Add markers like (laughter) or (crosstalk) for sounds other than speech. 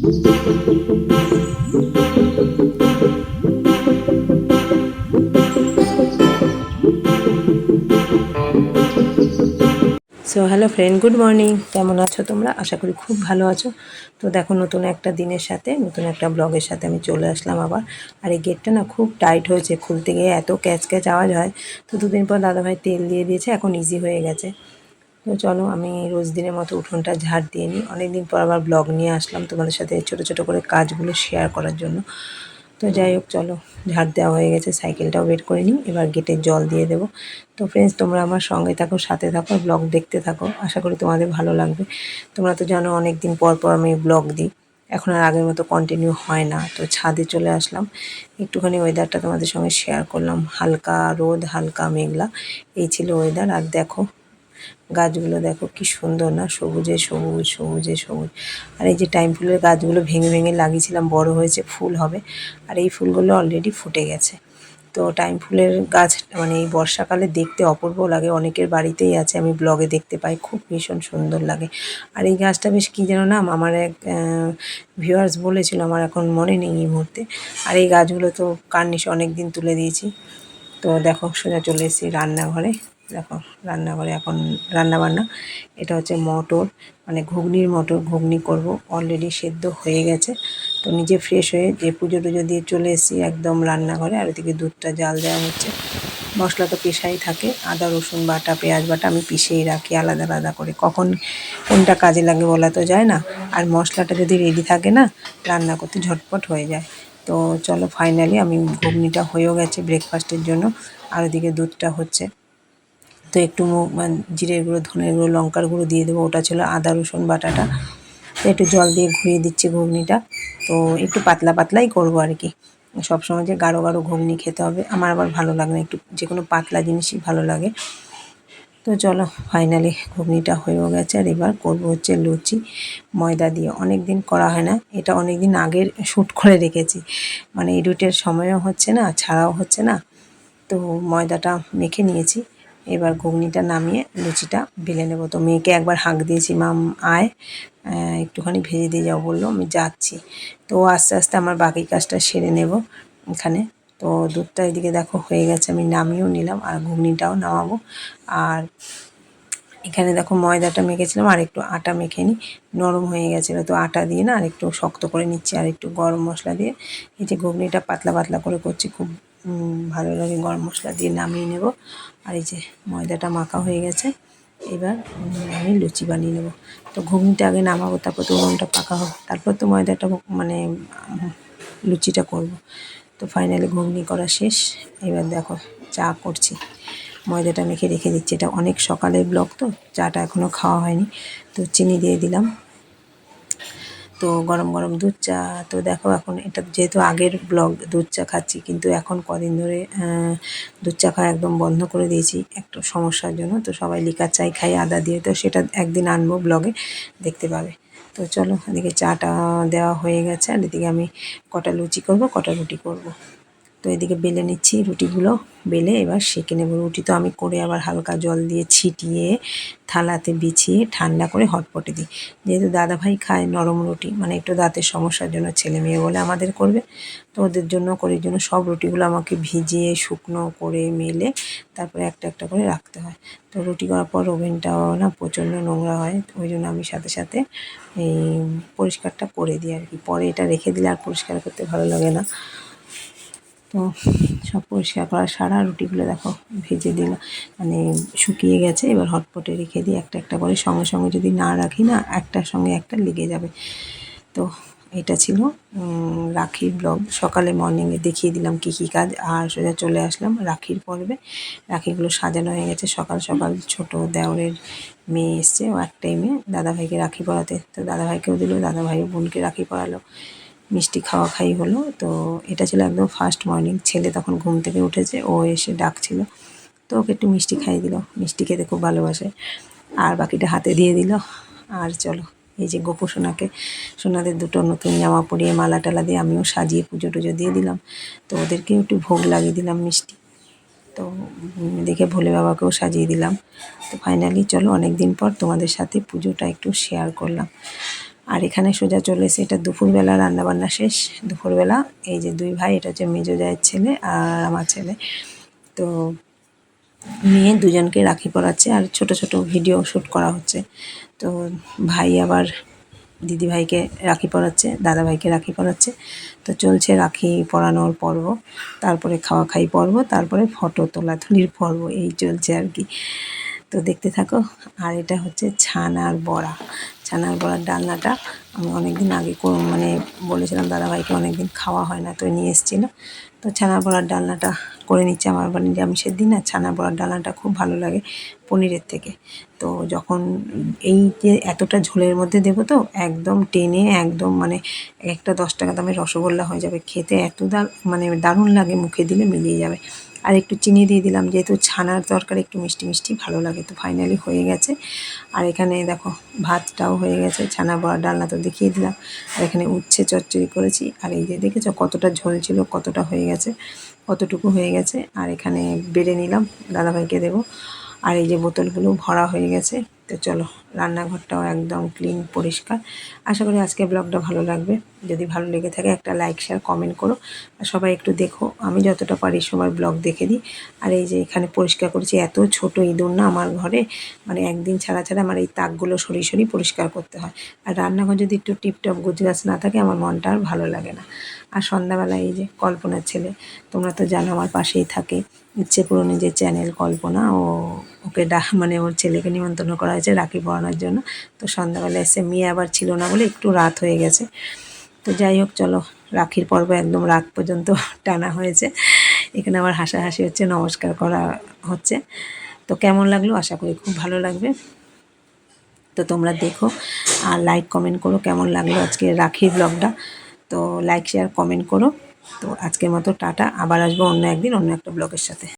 So hello friend good morning কেমন আছো তোমরা? আশা করি খুব ভালো আছো। তো দেখো, নতুন একটা দিনের সাথে, নতুন একটা ব্লগের সাথে আমি চলে আসলাম আবার। আর এই গেটটা না খুব টাইট হয়েছে, খুলতে গিয়ে এত ক্যাচ ক্যাচ আওয়াজ হয়। তো দুদিন পর দাদাভাই তেল দিয়ে দিয়েছে, এখন ইজি হয়ে গেছে। তো চলো আমি রোজ দিনের মতো উঠোনটা ঝাড় দিয়ে নিই। অনেকদিন পর আবার ব্লগ নিয়ে আসলাম তোমাদের সাথে ছোট ছোট করে কাজগুলো শেয়ার করার জন্য। তো যাই হোক, চলো ঝাড় দেওয়া হয়ে গেছে সাইকেলটাও বের করে নিই। এবার গেটে জল দিয়ে দেবো। তো ফ্রেন্ডস তোমরা আমার সঙ্গে থাকো, সাথে থাকো ব্লগ দেখতে থাকো। আশা করি তোমাদের ভালো লাগবে। তোমরা তো জানো অনেক দিন পর পর আমি ব্লগ দিই। এখন আর আগের মতো কন্টিনিউ হয় না। তো ছাদে চলে আসলাম। একটুখানি ওয়েদারটা তোমাদের সঙ্গে শেয়ার করলাম। হালকা রোদ, হালকা মেঘলা। এই ছিল ওয়েদার আর দেখো গাছগুলো দেখো কি সুন্দর না? সবুজে সবুজ সবুজে সবুজ। আর এই যে টাইম ফুলের গাছগুলো ভেঙে ভেঙে লাগিয়েছিলাম, বড় হয়েছে, ফুল হবে। আর এই ফুলগুলো অলরেডি ফুটে গেছে। তো টাইম ফুলের গাছ মানে এই বর্ষাকালে দেখতে অপূর্ব লাগে। অনেকের বাড়িতেই আছে, আমি ব্লগে দেখতে পাই, খুব ভীষণ সুন্দর লাগে। আর এই গাছটা বেশ কী যেন নাম? আমার এক ভিউয়ার্স বলেছিল, আমার এখন মনে নেই এই মুহূর্তে। আর এই গাছগুলো তো কার্নিশ অনেক দিন তুলে দিয়েছি। তো দেখো সোজা চলে এসেছি রান্নাঘরে। দেখো, রান্নাঘরে এখন রান্না বান্না এটা হচ্ছে মটর মানে ঘুগনির মটর, ঘুগনি করব। অলরেডি সেদ্ধ হয়ে গেছে। তো নিজে ফ্রেশ হয়ে যে পুজো টুজো দিয়ে চলে এসেছি একদম রান্নাঘরে। আর ওদিকে দুধটা জাল দেওয়া হচ্ছে। মশলা তো পেশাই থাকে। আদা, রসুন বাটা, পেঁয়াজ বাটা আমি পিষেই রাখি আলাদা আলাদা করে। কখন কোনটা কাজে লাগে বলা তো যায় না। আর মশলাটা যদি রেডি থাকে না, রান্না করতে ঝটপট হয়ে যায়। তো চলো ফাইনালি আমি ঘুগনিটা হয়েও গেছে ব্রেকফাস্টের জন্য। আর ওদিকে দুধটা হচ্ছে। তো একটু মানে জিরের গুঁড়ো, ধনের গুঁড়ো, লঙ্কার গুঁড়ো দিয়ে দেবো। ওটা ছিল আদা, রসুন, বাটাটা। তো একটু জল দিয়ে ঘুরিয়ে দিচ্ছি ঘুগনিটা। তো একটু পাতলা পাতলাই করব আর কি। সবসময় যে গাঢ় গাঢ় ঘুগনি খেতে হবে, আমার আবার ভালো লাগে না। একটু যে কোনো পাতলা জিনিসই ভালো লাগে। তো চলো ফাইনালি ঘুগনিটা হয়েও গেছে। আর এবার করব হচ্ছে লুচি, ময়দা দিয়ে। অনেক দিন করা হয় না। এটা অনেক দিন আগের শ্যুট করে রেখেছি। মানে এডিটের সময়ও হচ্ছে না, ছাড়াও হচ্ছে না। তো ময়দাটা মেখে নিয়েছি। এবার ঘুগনিটা নামিয়ে লুচিটা বেলে নেব। তো মেয়েকে একবার হাঁক দিয়েছি মাম আয়। একটুখানি ভেজে দিয়ে যাও বলল, আমি যাচ্ছি। তো আস্তে আস্তে আমার বাকি কাজটা সেরে নেব এখানে। তো দুধটা এদিকে দেখো হয়ে গেছে, আমি নামিয়েও নিলাম আর ঘুগনিটাও নামাবো। আর এখানে দেখো ময়দাটা মেখেছিলাম, আর একটু আটা মেখে নিই। নরম হয়ে গেছিল তো আটা দিয়ে না আর একটু শক্ত করে নিচ্ছি, আর একটু গরম মশলা দিয়ে। এই যে ঘুগনিটা পাতলা পাতলা করে করছি, খুব ভালো লাগে, গরম মশলা দিয়ে নামিয়ে নেব। আর এই যে ময়দাটা মাখা হয়ে গেছে, এবার আমি লুচি বানিয়ে নেব। তো ঘুগনিটা আগে নামাবো, তারপর তো উনুনটা পাকা হবে। তারপর তো ময়দাটা মানে লুচিটা করব। তো ফাইনালি ঘুগনি করা শেষ। এবার দেখো চা করছি। ময়দাটা মেখে রেখে দিচ্ছি। এটা অনেক সকালের ব্লক তো, চাটা এখনও খাওয়া হয়নি। তো চিনি দিয়ে দিলাম। তো গরম গরম দুধ চা। তো দেখো এখন এটা যেহেতু আগের ব্লগ দুধ চা খাচ্ছি, কিন্তু এখন কদিন ধরে দুধ চা খাওয়া একদম বন্ধ করে দিয়েছি। একটু সমস্যার জন্য তো সবাই লিকার চাই খাই আদা দিয়ে। তো সেটা একদিন আনব ব্লগে দেখতে পাবে। তো চলো, এদিকে চাটা দেওয়া হয়ে গেছে, আর এদিকে আমি কটা লুচি করব, কটা রুটি করব। তো এদিকে বেলে নিচ্ছি, রুটিগুলো বেলে এবার সেঁকে নেব। রুটি তো আমি করে আবার হালকা জল দিয়ে ছিটিয়ে থালাতে বিছিয়ে ঠান্ডা করে হটপটে দিই। যেহেতু দাদাভাই খায় নরম রুটি মানে একটু দাঁতের সমস্যার জন্য ছেলে মেয়ে বলে আমাদের করবে, তো ওদের জন্য করে জন্য সব রুটিগুলো আমাকে ভিজিয়ে শুকনো করে মেলে তারপরে একটা একটা করে রাখতে হয়। তো রুটি করার পর ওভেনটাও না প্রচণ্ড নোংরা হয়, ওই জন্য আমি সাথে সাথে এই পরিষ্কারটা করে দিই আর কি। পরে এটা রেখে দিলে আর পরিষ্কার করতে ভালো লাগে না। তো সব পরিষ্কার করা। সারা রুটিগুলো দেখো, ভেজে দিল। মানে শুকিয়ে গেছে, এবার হটপটে রেখে দিই একটা একটা করে সঙ্গে সঙ্গে যদি না রাখি না, একটার সঙ্গে একটা লেগে যাবে। তো এটা ছিল রাখির ব্লগ। সকালে মর্নিংয়ে দেখিয়ে দিলাম কী কী কাজ, আর সোজা চলে আসলাম রাখির পর্বে। রাখিগুলো সাজানো হয়ে গেছে। সকাল সকাল ছোট দেওরের মেয়ে এসছে, ও একটাই মেয়ে দাদাভাইকে রাখি পড়াতে তো দাদাভাইকেও দিল দাদাভাইও বোনকে রাখি পড়ালো মিষ্টি খাওয়া খাই হলো। তো এটা ছিল একদম ফার্স্ট মর্নিং ছেলে তখন ঘুম থেকে উঠেছে, ও এসে ডাকছিল। তো ওকে একটু মিষ্টি খাইয়ে দিল। মিষ্টি খেতে খুব ভালোবাসে। আর বাকিটা হাতে দিয়ে দিল। আর চলো, এই যে গোপু সোনাকে, সোনাদের দুটো নতুন জামা পরিয়ে মালা টালা দিয়ে আমিও সাজিয়ে পুজো টুজো দিয়ে দিলাম। তো ওদেরকেও একটু ভোগ লাগিয়ে দিলাম মিষ্টি। তো দেখে ভোলে বাবাকেও সাজিয়ে দিলাম। তো ফাইনালি চলো অনেক দিন পর তোমাদের সাথে পুজোটা একটু শেয়ার করলাম। আর এখানে সোজা চলে এসে এটা দুপুরবেলা রান্নাবান্না শেষ। দুপুরবেলা এই যে দুই ভাই, এটা হচ্ছে মেজো জায়ের ছেলে আর আমার ছেলে। তো নিয়ে দুজনকে রাখি পরাচ্ছে আর ছোট ছোট ভিডিও শ্যুট করা হচ্ছে। তো ভাই আবার দিদি ভাইকে রাখি পরাচ্ছে, দাদা ভাইকে রাখি পরাচ্ছে। তো চলছে রাখি পরানোর পর্ব। তারপরে খাওয়া খাই পর্ব, তারপরে ফটো তোলাতুলির পর্ব, এই চলছে আর কি। তো দেখতে থাকো, আর এটা হচ্ছে ছানার বড়া। ছানার বড়ার ডালনাটা আমি অনেক দিন আগে মানে বলেছিলাম দাদাভাইকে অনেক দিন খাওয়া হয় না, তো নিয়ে এসেছিল। তো ছানার বড়ার ডালনাটা করে নিচ্ছে আমার বাড়ি। নিরামিষের দিন আর ছানা বড়ার ডালনাটা খুব ভালো লাগে পনিরের থেকে। তো যখন এই যে এতটা ঝোলের মধ্যে দেবো তো একদম টেনে একদম মানে একটা দশ টাকা দামের রসগোল্লা হয়ে যাবে। খেতে এত দা মানে দারুণ লাগে, মুখে দিলে মিলিয়ে যাবে। আর একটু চিনি দিয়ে দিলাম, যেহেতু ছানার তরকারি একটু মিষ্টি মিষ্টি ভালো লাগে, তো ফাইনালি হয়ে গেছে। আর এখানে দেখো, ভাতটাও হয়ে গেছে, ছানা বড়া ডালনা তো দেখিয়ে দিলাম। আর এখানে উচ্ছে চচ্চড়ি করেছি। আর এই যে দেখেছ, কতটা ঝোল ছিল, কতটা হয়ে গেছে, কতটুকু হয়ে গেছে। আর এখানে বেড়ে নিলাম, দাদাভাইকে দেবো। আর এই যে বোতলগুলো ভরা হয়ে গেছে তো চলো। রান্নাঘরটাও একদম ক্লিন পরিষ্কার। আশা করি আজকে ব্লগটা ভালো লাগবে। যদি ভালো লেগে থাকে একটা লাইক শেয়ার কমেন্ট করো। আর সবাই একটু দেখো, আমি যতটা পারি সবার ব্লগ দেখে দিই। আর এই যে এখানে পরিষ্কার করেছি, এত ছোট ইঁদুর না আমার ঘরে। মানে একদিন ছাড়া ছাড়া আমার এই তাকগুলো সরিয়ে সরিয়ে পরিষ্কার করতে হয়। আর রান্নাঘর যদি একটু টিপটপ গুজগাছ না থাকে, আমার মনটা আর ভালো লাগে না। আর সন্ধ্যাবেলায় এই যে কল্পনার ছেলে, তোমরা তো জানো আমার পাশেই থাকে। ইচ্ছে পুরনো যে চ্যানেল কল্পনা, ও ওকে ডা মানে ওর ছেলেকে নিমন্ত্রণ করা হয়েছে রাখি পড়ানোর জন্য। তো সন্ধ্যাবেলা এসে মেয়ে আবার ছিল না বলে একটু রাত হয়ে গেছে। তো যাই হোক, চলো, রাখির পর্ব একদম রাত পর্যন্ত (laughs) টানা হয়েছে। এখানে আবার হাসাহাসি হচ্ছে, নমস্কার করা হচ্ছে। তো কেমন লাগল? আশা করি খুব ভালো লাগবে। তো তোমরা দেখো আর লাইক কমেন্ট করো কেমন লাগল আজকে রাখির ব্লগটা তো লাইক শেয়ার কমেন্ট করো। তো আজকের মতো টাটা আবার আসব অন্য একদিন অন্য একটা ব্লগের সাথে।